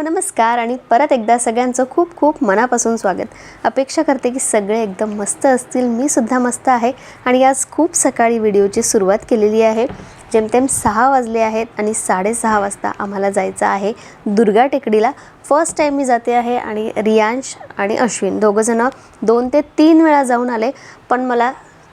Hello नमस्कार आणि परत एकदा सगळ्यांचं खूप खूप मनापासून स्वागत. अपेक्षा करते की सगळे एकदम मस्त असतील मी सुद्धा मस्त आहे आणि आज खूप सकाळी व्हिडिओची सुरुवात केलेली आहे. जेमतेम सहा वाजले आहेत आणि साडेसहा वाजता आम्हाला जायचं आहे दुर्गा टेकडीला. फर्स्ट टाईम मी जाते आहे आणि रियांश आणि अश्विन दोघंजणं दोन ते तीन वेळा जाऊन आले पण मला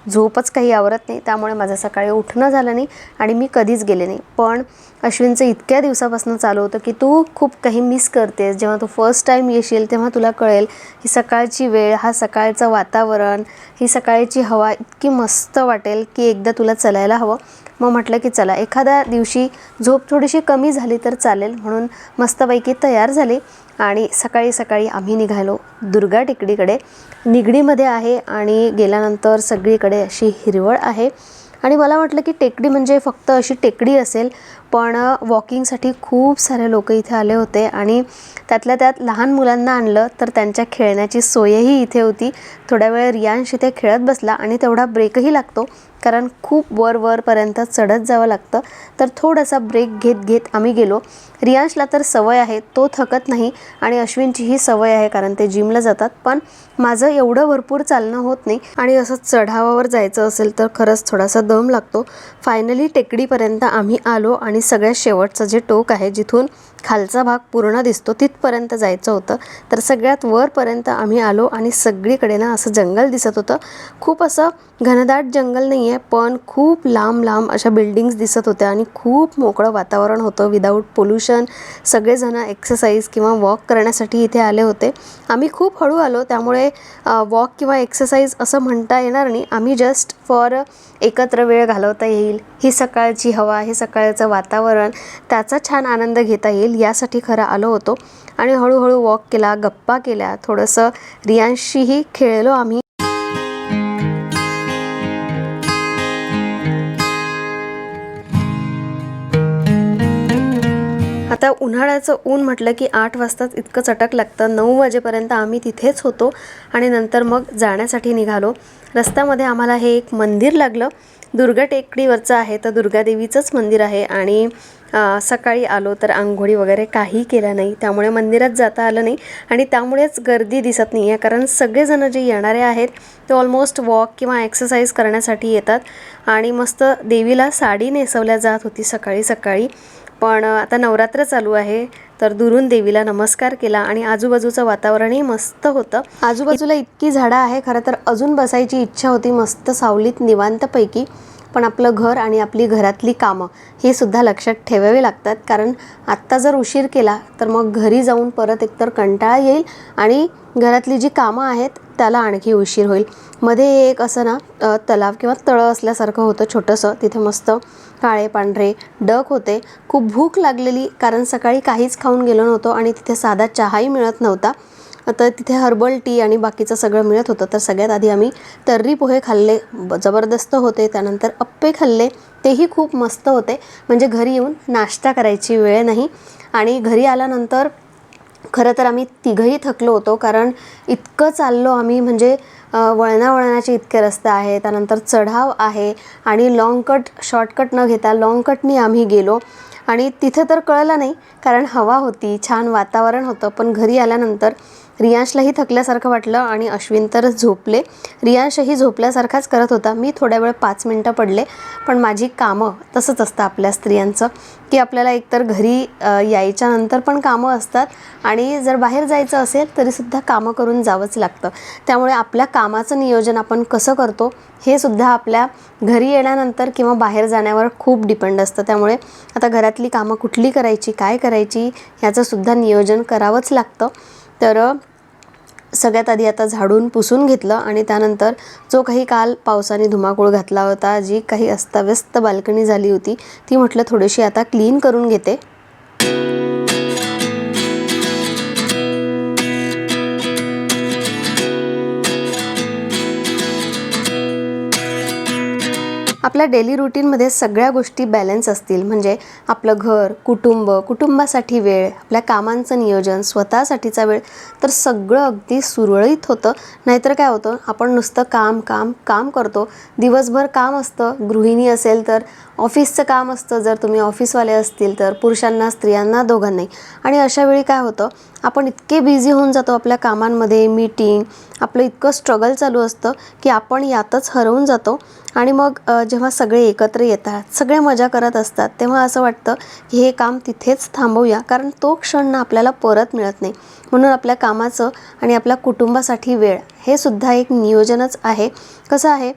झोपच काही आवरत नाही. त्यामुळे माझं सकाळी उठणं झालं नाही आणि मी कधीच गेले नाही. पण अश्विनचं इतक्या दिवसापासून चालू होतं की तू खूप काही मिस करतेस. जेव्हा तू फर्स्ट टाईम येशील तेव्हा तुला कळेल ही सकाळची वेळ हा सकाळचं वातावरण ही सकाळची हवा इतकी मस्त वाटेल की एकदा तुला चलायला हवं. मग म्हटलं की चला एखाद्या दिवशी झोप थोडीशी कमी झाली तर चालेल. म्हणून मस्तपैकी तयार झाली. आणि सकाळी सकाळी आम्ही निघालो दुर्गा टेकडीकडे. निगडीमध्ये आहे आणि गेल्यानंतर सगळीकडे अशी हिरवळ आहे. आणि मला वाटलं की टेकडी म्हणजे फक्त अशी टेकडी असेल पण वॉकिंगसाठी खूप सारे लोक इथे आले होते आणि त्यातल्या त्यात लहान मुलांना आणलं तर त्यांच्या खेळण्याची सोयही इथे होती. थोड्या वेळ रियांश इथे खेळत बसला आणि तेवढा ब्रेकही लागतो. कारण खूप वर वरपर्यंत चढत जावं लागतं. तर थोडासा ब्रेक घेत घेत आम्ही गेलो. रियांशला तर सवय आहे तो थकत नाही आणि अश्विनचीही सवय आहे कारण ते जिमला जातात. पण माझं एवढं भरपूर चालणं होत नाही आणि असं चढावावर जायचं असेल तर खरंच थोडासा दम लागतो. फायनली टेकडीपर्यंत आम्ही आलो आणि सगळ्यात शेवटचं जे टोक आहे जिथून खालचा भाग पूर्ण दिसतो तिथपर्यंत जायचं होतं. तर सगळ्यात वरपर्यंत आम्ही आलो आणि सगळीकडे ना असं जंगल दिसत होतं. खूप असं घनदाट जंगल नाही आहे पण खूप लांब लांब अशा बिल्डिंग्स दिसत होत्या आणि खूप मोकळं वातावरण होतं विदाऊट पोल्युशन सगळेजण एक्सरसाइज किंवा वॉक करण्यासाठी इथे आले होते. आम्ही खूप हळू आलो त्यामुळे वॉक किंवा एक्सरसाइज असं म्हणता येणार नाही. आम्ही जस्ट फॉर एकत्र वेळ घालवता येईल. ही सकाळची हवा हे सकाळचं वातावरण त्याचा छान आनंद घेता येईल यासाठी खरं आलो होतो. आणि हळूहळू वॉक केला गप्पा केल्या थोडंसं रियांशीही खेळलो आम्ही. आता उन्हाळ्याचं ऊन म्हटलं की आठ वाजताच इतकं चटक लागतं. नऊ वाजेपर्यंत आम्ही तिथेच होतो आणि नंतर मग जाण्यासाठी निघालो. रस्त्यामध्ये आम्हाला हे एक मंदिर लागलं. दुर्गा टेकडीवरचं आहे तर दुर्गादेवीचंच मंदिर आहे आणि सकाळी आलो तर आंघोळी वगैरे काही केल्या नाही. त्यामुळे मंदिरात जाता आलं नाही आणि त्यामुळेच गर्दी दिसत नाही आहे. कारण सगळेजणं जे येणारे आहेत ते ऑलमोस्ट वॉक किंवा एक्सरसाइज करण्यासाठी येतात आणि मस्त देवीला साडी नेसवल्या जात होती सकाळी सकाळी. पण आता नवरात्र चालू आहे. तर दुरून देवीला नमस्कार केला आणि आजूबाजूचं वातावरणही मस्त होतं. आजूबाजूला इतकी झाडं आहे खरं तर अजून बसायची इच्छा होती मस्त सावलीत निवांतपैकी. पण आपलं घर आणि आपली घरातली कामं ही सुद्धा लक्षात ठेवावी लागतात. कारण आत्ता जर उशीर केला तर मग घरी जाऊन परत एकतर कंटाळा येईल आणि घरातली जी कामं आहेत त्याला आणखी उशीर होईल. मध्ये एक असं ना तलाव किंवा तळं असल्यासारखं होतं छोटंसं. तिथे मस्त काळे पांढरे डक होते. खूप भूक लागलेली कारण सकाळी काहीच खाऊन गेलो नव्हतो आणि तिथे साधा चहाही मिळत नव्हता. तर तिथे हर्बल टी आणि बाकीचं सगळं मिळत होतं. तर सगळ्यात आधी आम्ही तर्री पोहे खाल्ले ब- जबरदस्त होते. त्यानंतर अप्पे खाल्ले तेही खूप मस्त होते. म्हणजे घरी येऊन नाश्ता करायची वेळ नाही. आणि घरी आल्यानंतर खरं तर आम्ही तिघंही थकलो होतो कारण इतकं चाललो आम्ही. म्हणजे वळणावळणाचे इतके रस्ते आहे त्यानंतर चढाव आहे आणि लाँग कट शॉर्टकट न घेता लाँग कटनी आम्ही गेलो. आणि तिथे तर कळलं नाही कारण हवा होती छान वातावरण होतं. पण घरी आल्यानंतर रियांशलाही थकल्यासारखं वाटलं आणि अश्विन तर झोपले. रियांशही झोपल्यासारखाच करत होता. मी थोड्या वेळ पाच मिनटं पडले. पण माझी कामं तसंच असतं आपल्या स्त्रियांचं. की आपल्याला एकतर घरी यायच्या नंतर पण कामं असतात आणि जर बाहेर जायचं असेल तरीसुद्धा कामं करून जावंच लागतं. त्यामुळे आपल्या कामाचं नियोजन आपण कसं करतो हे सुद्धा आपल्या घरी येण्यानंतर किंवा बाहेर जाण्यावर खूप डिपेंड असतं. त्यामुळे आता घरातली कामं कुठली करायची काय करायची ह्याचंसुद्धा नियोजन करावंच लागतं. तर सगळ्यात आधी आता झाडून पुसून घेतलं आणि त्यानंतर जो काही काल पावसाने धुमाकूळ घातला होता जी काही अस्ताव्यस्त बाल्कनी झाली होती ती म्हटलं थोडीशी आता क्लीन करून घेते. आपल्या डेली रुटीनमध्ये सगळ्या गोष्टी बॅलन्स असतील. म्हणजे आपलं घर कुटुंब कुटुंबासाठी वेळ आपल्या कामांचं नियोजन स्वतःसाठीचा वेळ तर सगळं अगदी सुरळीत होतं. नाहीतर काय होतं आपण नुसतं काम काम काम करतो. दिवसभर काम असतं गृहिणी असेल तर ऑफिसचं काम असतं. जर तुम्ही ऑफिसवाले असतील तर पुरुषांना स्त्रियांना दोघांनाही. आणि अशा वेळी काय होतं आपण इतके बिझी होऊन जातो आपल्या कामांमध्ये मीटिंग आपलं इतकं स्ट्रगल चालू असतं की आपण यातच हरवून जातो. आणि मग जेव्हा सगळे एकत्र येतात सगळे मजा करत असतात तेव्हा असं वाटतं की हे काम तिथेच थांबवूया कारण तो क्षण ना आपल्याला परत मिळत नाही. म्हणून आपल्या कामाचं आणि आपल्या कुटुंबासाठी वेळ हे सुद्धा एक नियोजनच आहे. कसं आहे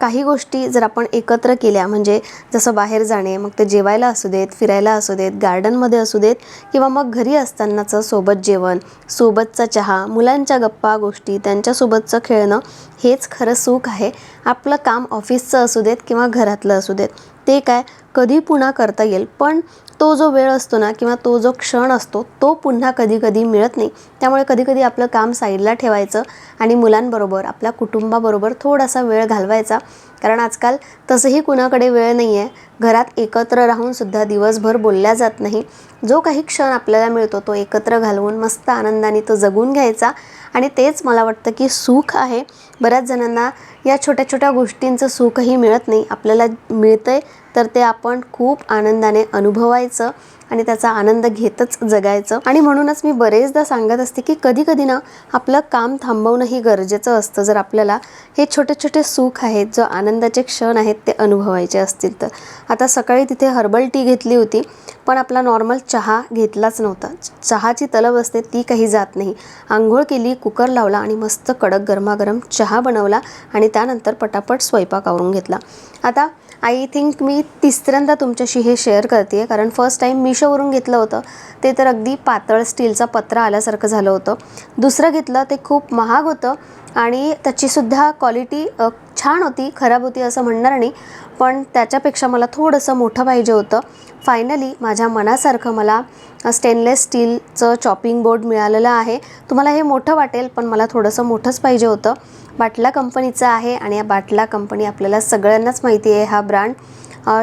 काही गोष्टी जर आपण एकत्र केल्या म्हणजे जसं बाहेर जाणे मग ते जेवायला असू देत फिरायला असू देत गार्डनमध्ये असू देत किंवा मग घरी असतानाचं सोबत जेवण सोबतचा चहा मुलांच्या गप्पा गोष्टी त्यांच्यासोबतचं खेळणं हेच खरं सुख आहे. आपलं काम ऑफिसचं असू देत किंवा घरातलं असू देत ते काय कधी पुन्हा करता येईल. पण तो जो वेळ असतो ना किंवा तो जो क्षण असतो तो पुन्हा कधीकधी मिळत नाही. त्यामुळे कधीकधी आपलं काम साईडला ठेवायचं आणि मुलांबरोबर आपल्या कुटुंबाबरोबर थोडासा वेळ घालवायचा. कारण आजकाल तसंही कुणाकडे वेळ नाही आहे घरात एकत्र राहूनसुद्धा दिवसभर बोलल्या जात नाही. जो काही क्षण आपल्याला मिळतो तो एकत्र घालवून मस्त आनंदाने तो जगून घ्यायचा. आणि तेच मला वाटतं की सुख आहे. बऱ्याच जणांना या छोट्या छोट्या गोष्टींचं सुखही मिळत नाही. आपल्याला मिळतं आहे तर ते आपण खूप आनंदाने अनुभवायचं आणि त्याचा आनंद घेतच जगायचं. आणि म्हणूनच मी बरेचदा सांगत असते की कधी कधी ना आपलं काम थांबवणंही गरजेचं असतं. जर आपल्याला हे छोटे छोटे सुख आहेत जो आनंदाचे क्षण आहेत ते अनुभवायचे असतील तर. आता सकाळी तिथे हर्बल टी घेतली होती पण आपला नॉर्मल चहा घेतलाच नव्हता. चहाची तलब असते ती काही जात नाही. आंघोळ केली कुकर लावला आणि मस्त कडक गरमागरम चहा बनवला आणि त्यानंतर पटापट स्वयंपाक आवरून घेतला. आता आय थिंक मी तिसऱ्यांदा तुमच्याशी हे शेअर करते आहे कारण फर्स्ट टाईम मिशोवरून घेतलं होतं. ते तर अगदी पातळ स्टीलचा पत्रा आल्यासारखं झालं होतं. दुसरं घेतलं ते खूप महाग होतं. आणि त्याचीसुद्धा क्वालिटी छान होती खराब होती असं म्हणणार नाही. पण त्याच्यापेक्षा मला थोडंसं मोठं पाहिजे होतं. फायनली माझ्या मनासारखं मला स्टेनलेस स्टीलचं चॉपिंग बोर्ड मिळालेलं आहे. तुम्हाला हे मोठं वाटेल पण मला थोडंसं मोठंच पाहिजे होतं. बाटला कंपनीचं आहे आणि या बाटला कंपनी आपल्याला सगळ्यांनाच माहिती आहे. हा ब्रँड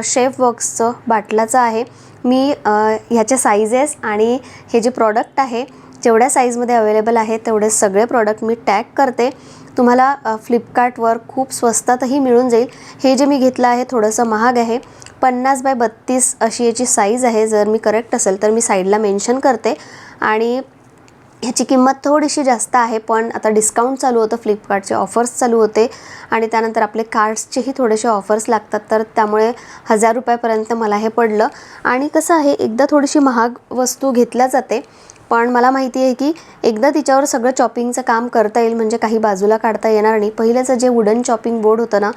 शेफ वर्क्सचं बाटलाचं आहे. मी ह्याच्या ह्याचे साईजेस आणि हे जे प्रॉडक्ट आहे जेवढ्या साईजमध्ये अवेलेबल आहे तेवढे सगळे प्रॉडक्ट मी टॅग करते. तुम्हाला फ्लिपकार्टवर खूप स्वस्तातही मिळून जाईल. हे जे मी घेतलं आहे थोडंसं महाग आहे. पन्नास बाय बत्तीस अशी याची साईज आहे. जर मी करेक्ट असेल तर मी साईडला मेन्शन करते. आणि ह्याची किंमत थोडीशी जास्त आहे पण आता डिस्काउंट चालू होतं. फ्लिपकार्टचे ऑफर्स चालू होते. आणि त्यानंतर आपले कार्ड्सचेही थोडेसे ऑफर्स लागतात. तर त्यामुळे हजार रुपयापर्यंत मला हे पडलं. आणि कसं आहे एकदा थोडीशी महाग वस्तू घेतल्या जाते. पण मला माहिती आहे की एकदा तिच्यावर सगळं चॉपिंगचं काम करता येईल. म्हणजे काही बाजूला काढता येणार नाही. पहिल्याचं जे वुडन चॉपिंग बोर्ड होतं ना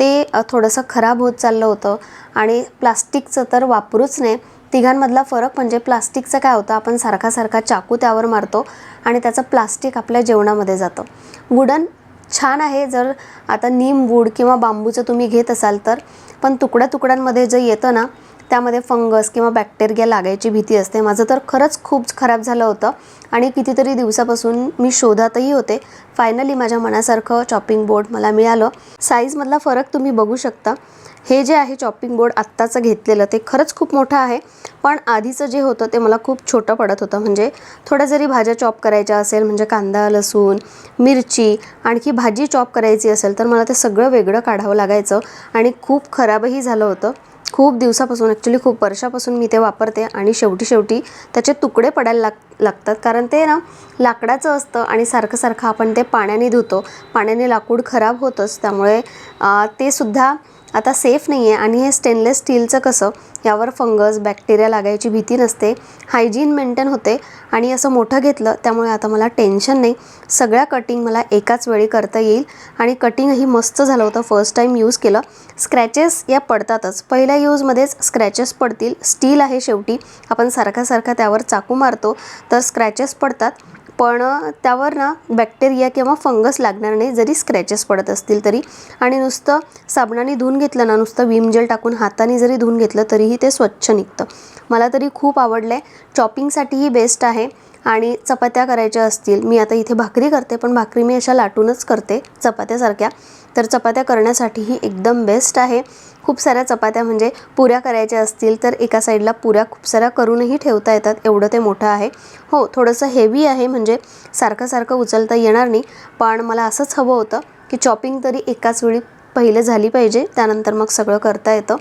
ते थोडंसं खराब होत चाललं होतं आणि प्लास्टिकचं तर वापरूच नाही तिघांमधला फरक म्हणजे प्लास्टिकचं काय होतं आपण सारखा सारखा चाकू त्यावर मारतो आणि त्याचं प्लास्टिक आपल्या जेवणामध्ये जातं. वुडन छान आहे जर आता नीम वूड किंवा बांबूचं तुम्ही घेत असाल तर पण तुकड्या तुकड्यांमध्ये जे येतं ना त्यामध्ये फंगस किंवा बॅक्टेरिया लागायची भीती असते. माझं तर खरंच खूप खराब झालं होतं. आणि कितीतरी दिवसापासून मी शोधातही होते. फायनली माझ्या मनासारखं चॉपिंग बोर्ड मला मिळालं. साईजमधला फरक तुम्ही बघू शकता. हे जे आहे चॉपिंग बोर्ड आत्ताचं घेतलेलं ते खरंच खूप मोठं आहे. पण आधीचं जे होतं ते मला खूप छोटं पडत होतं. म्हणजे थोड्या जरी भाज्या चॉप करायच्या असेल म्हणजे कांदा लसूण मिरची आणखी भाजी चॉप करायची असेल तर मला ते सगळं वेगळं काढावं लागायचं. आणि खूप खराबही झालं होतं. खूप दिवसापासून ॲक्च्युली खूप वर्षापासून मी ते वापरते आणि शेवटी शेवटी त्याचे तुकडे पडायला लाग लागतात. कारण ते ना लाकडाचं असतं आणि सारखं सारखं आपण ते पाण्याने धुतो. पाण्याने लाकूड खराब होतंच. त्यामुळे ते सुद्धा आता सेफ नाही आहे आणि हे स्टेनलेस स्टीलचं कसं यावर फंगस बॅक्टेरिया लागायची भीती नसते. हायजीन मेंटेन होते आणि असं मोठं घेतलं त्यामुळे आता मला टेन्शन नाही. सगळ्या कटिंग मला एकाच वेळी करता येईल आणि कटिंगही मस्त झालं होतं. फर्स्ट टाईम यूज केलं. स्क्रॅचेस या पडतातच. पहिल्या यूजमध्येच स्क्रॅचेस पडतील. स्टील आहे शेवटी. आपण सारखा सारखा त्यावर चाकू मारतो. तर स्क्रॅचेस पडतात. पण त्यावर ना बॅक्टेरिया किंवा फंगस लागणार नाही जरी स्क्रॅचेस पडत असतील तरी. आणि नुसतं साबणाने धुवून घेतलं ना नुसतं विम जेल टाकून हाताने जरी धुवून घेतलं तरीही ते स्वच्छ निघतं. मला तरी खूप आवडलं आहे चॉपिंगसाठीही बेस्ट आहे. आणि चपात्या करायच्या असतील मी आता इथे भाकरी करते पण भाकरी मी अशा लाटूनच करते चपात्यासारख्या. तर चपात्या करण्यासाठीही एकदम बेस्ट आहे. खूप साऱ्या चपात्या म्हणजे पुऱ्या करायच्या असतील तर एका साईडला पुऱ्या खूप साऱ्या करूनही ठेवता येतात. एवढं ते मोठं आहे. हो थोडंसं हेवी आहे म्हणजे सारखं सारखं उचलता येणार नाही. पण मला असंच हवं होतं की चॉपिंग तरी एकाच वेळी पहिले झाली पाहिजे. त्यानंतर मग सगळं करता येतं.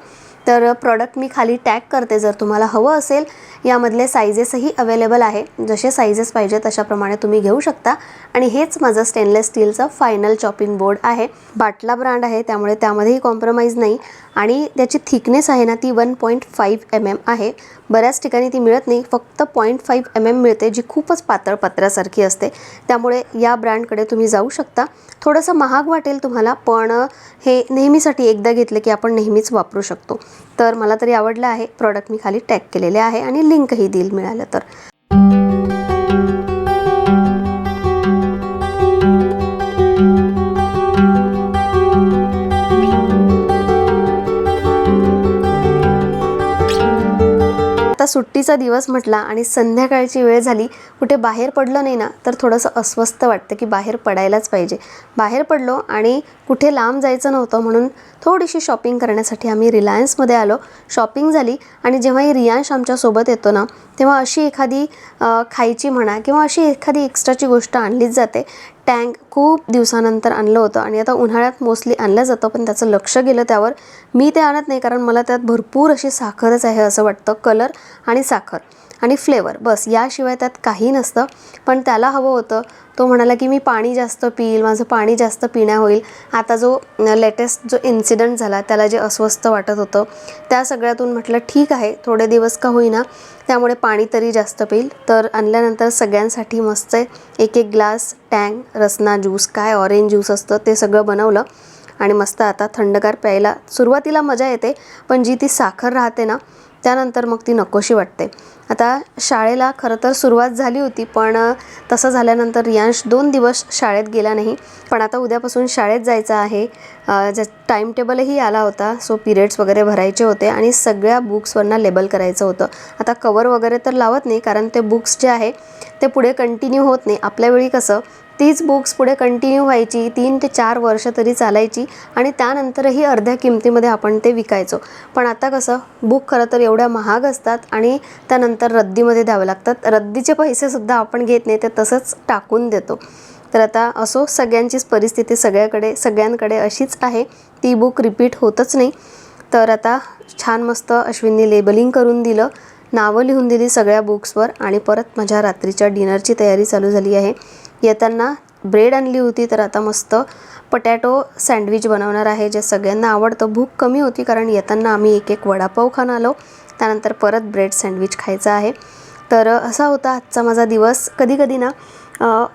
तर प्रॉडक्ट मी खाली टॅग करते जर तुम्हाला हवं असेल. यामधले सायझेसही अवेलेबल आहे. जसे सायझेस पाहिजे तशाप्रमाणे तुम्ही घेऊ शकता. आणि हेच माझं स्टेनलेस स्टीलचं फायनल चॉपिंग बोर्ड आहे. बाटला ब्रँड आहे त्यामुळे त्यामध्येही कॉम्प्रोमाइज नाही. आणि त्याची थिकनेस आहे ना ती one point five m m आहे. बऱ्याच ठिकाणी ती मिळत नाही. फक्त पॉईंट फाईव्ह एम एम मिळते जी खूपच पातळ पत्र्यासारखी असते. त्यामुळे या ब्रँडकडे तुम्ही जाऊ शकता. थोडंसं महाग वाटेल तुम्हाला पण हे नेहमीसाठी एकदा घेतलं की आपण नेहमीच वापरू शकतो. तर मला तरी आवडलं आहे. प्रॉडक्ट मी खाली टॅग केलेले आहे आणि लिंकही देईल मिळालं तर. सुट्टीचा दिवस म्हटला आणि संध्याकाळची वेळ झाली कुठे बाहेर पडलं नाही ना तर थोडंसं अस्वस्थ वाटतं की बाहेर पडायलाच पाहिजे. बाहेर पडलो आणि कुठे लांब जायचं नव्हतं म्हणून थोडीशी शॉपिंग करण्यासाठी आम्ही रिलायन्समध्ये आलो. शॉपिंग झाली आणि जेव्हाही रियांश आमच्यासोबत येतो ना तेव्हा अशी एखादी खायची म्हणा किंवा अशी एखादी एक्स्ट्राची गोष्ट आणलीच जाते. टँक खूप दिवसानंतर आणलं होतं आणि आता उन्हाळ्यात मोस्टली आणलं जातं पण त्याचं लक्ष गेलं त्यावर. मी ते आणत नाही कारण मला त्यात भरपूर अशी साखरच आहे असं वाटतं. कलर आणि साखर. आणि फ्लेवर. बस याशिवाय त्यात काही नसतं. पण त्याला हवं होतं. तो म्हणाला की मी पाणी जास्त पिईल माझं पाणी जास्त पिण्या होईल. आता जो लेटेस्ट जो इन्सिडंट झाला त्याला जे अस्वस्थ वाटत होतं त्या सगळ्यातून म्हटलं ठीक आहे थोडे दिवस का होईना त्यामुळे पाणी तरी जास्त पिईल. तर आणल्यानंतर सगळ्यांसाठी मस्त एक एक ग्लास टँग रसना ज्यूस काय ऑरेंज ज्यूस असतं ते सगळं बनवलं. आणि मस्त आता थंडगार प्यायला सुरुवातीला मजा येते पण जी ती साखर राहते ना त्यानंतर मग ती नकोशी वाटते. आता शाळेला खरं तर सुरुवात झाली होती पण तसं झाल्यानंतर रियांश दोन दिवस शाळेत गेला नाही. पण आता उद्यापासून शाळेत जायचं आहे. ज्या टाईम टेबलही आला होता सो पिरियड्स वगैरे भरायचे होते आणि सगळ्या बुक्सवरनं लेबल करायचं होतं. आता कवर वगैरे तर लावत नाही कारण ते बुक्स जे आहे ते पुढे कंटिन्यू होत नाही. आपल्या वेळी कसं तीच बुक्स पुढे कंटिन्यू व्हायची तीन ते चार वर्ष तरी चालायची आणि त्यानंतरही अर्ध्या किमतीमध्ये आपण ते विकायचो. पण आता कसं बुक खरं तर एवढ्या महाग असतात आणि त्यानंतर रद्दीमध्ये द्यावे लागतात. रद्दीचे पैसेसुद्धा आपण घेत नाही ते तसंच टाकून देतो. तर आता असो सगळ्यांचीच परिस्थिती सगळ्याकडे सगळ्यांकडे अशीच आहे. ती बुक रिपीट होतच नाही. तर आता छान मस्त अश्विनने लेबलिंग करून दिलं. नावं लिहून दिली सगळ्या बुक्सवर आणि परत माझ्या रात्रीच्या डिनरची तयारी चालू झाली आहे. येताना ब्रेड आणली होती तर आता मस्त पटॅटो सँडविच बनवणार आहे जे सगळ्यांना आवडतं. भूक कमी होती कारण येताना आम्ही एक एक वडापाव खाऊन आलो. त्यानंतर परत ब्रेड सँडविच खायचं आहे. तर असा होता आजचा माझा दिवस. कधी कधी ना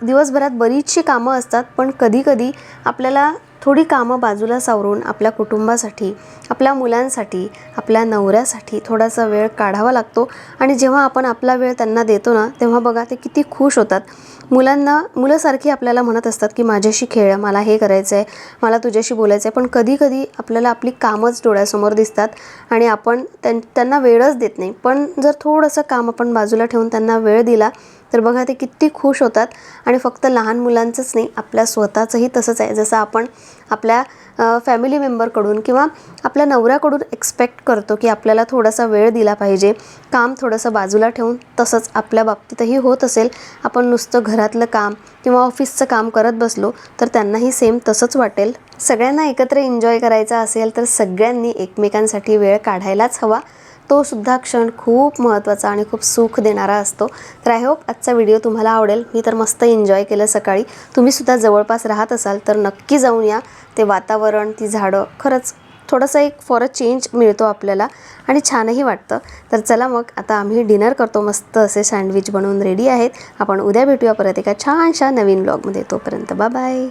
दिवसभरात बरीचशी कामं असतात पण कधीकधी आपल्याला थोडी कामं बाजूला सावरून आपल्या कुटुंबासाठी आपल्या मुलांसाठी आपल्या नवऱ्यासाठी थोडासा वेळ काढावा लागतो. आणि जेव्हा आपण आपला वेळ त्यांना देतो ना तेव्हा बघा ते किती खुश होतात. मुलांना मुलासारखी आपल्याला म्हणत असतात की माझ्याशी खेळ मला हे करायचं आहे मला तुझ्याशी बोलायचं आहे पण कधी कधी आपल्याला आपली कामच डोळ्यासमोर दिसतात आणि आपण त्यां त्यांना वेळच देत नाही. पण जर थोडंसं काम आपण बाजूला ठेवून त्यांना वेळ दिला तर बघा ते किती खुश होतात. आणि फक्त लहान मुलांचंच नाही आपल्या स्वतःचंही तसंच आहे. जसं आपण आपल्या फॅमिली मेंबरकडून किंवा आपल्या नवऱ्याकडून एक्सपेक्ट करतो की आपल्याला थोडासा वेळ दिला पाहिजे. काम थोडंसं बाजूला ठेवून तसंच आपल्या बाबतीतही होत असेल. आपण नुसतं घरातलं काम किंवा ऑफिसचं काम करत बसलो तर त्यांनाही सेम तसंच वाटेल. सगळ्यांना एकत्र एन्जॉय करायचा असेल तर सगळ्यांनी एकमेकांसाठी वेळ काढायलाच हवा. तो सुद्धा क्षण खूप महत्त्वाचा आणि खूप सुख देणारा असतो. तर आय होप आजचा व्हिडिओ तुम्हाला आवडेल. मी तर मस्त एन्जॉय केलं सकाळी. तुम्ही सुद्धा जवळपास राहत असाल तर नक्की जाऊन या. ते वातावरण ती झाडं खरंच थोडंसं एक फॉर अ चेंज मिळतो आपल्याला आणि छानही वाटतं. तर चला मग आता आम्ही डिनर करतो मस्त असे सँडविच बनवून रेडी आहेत. आपण उद्या भेटूया परत एका छानशा नवीन ब्लॉगमध्ये तोपर्यंत बाय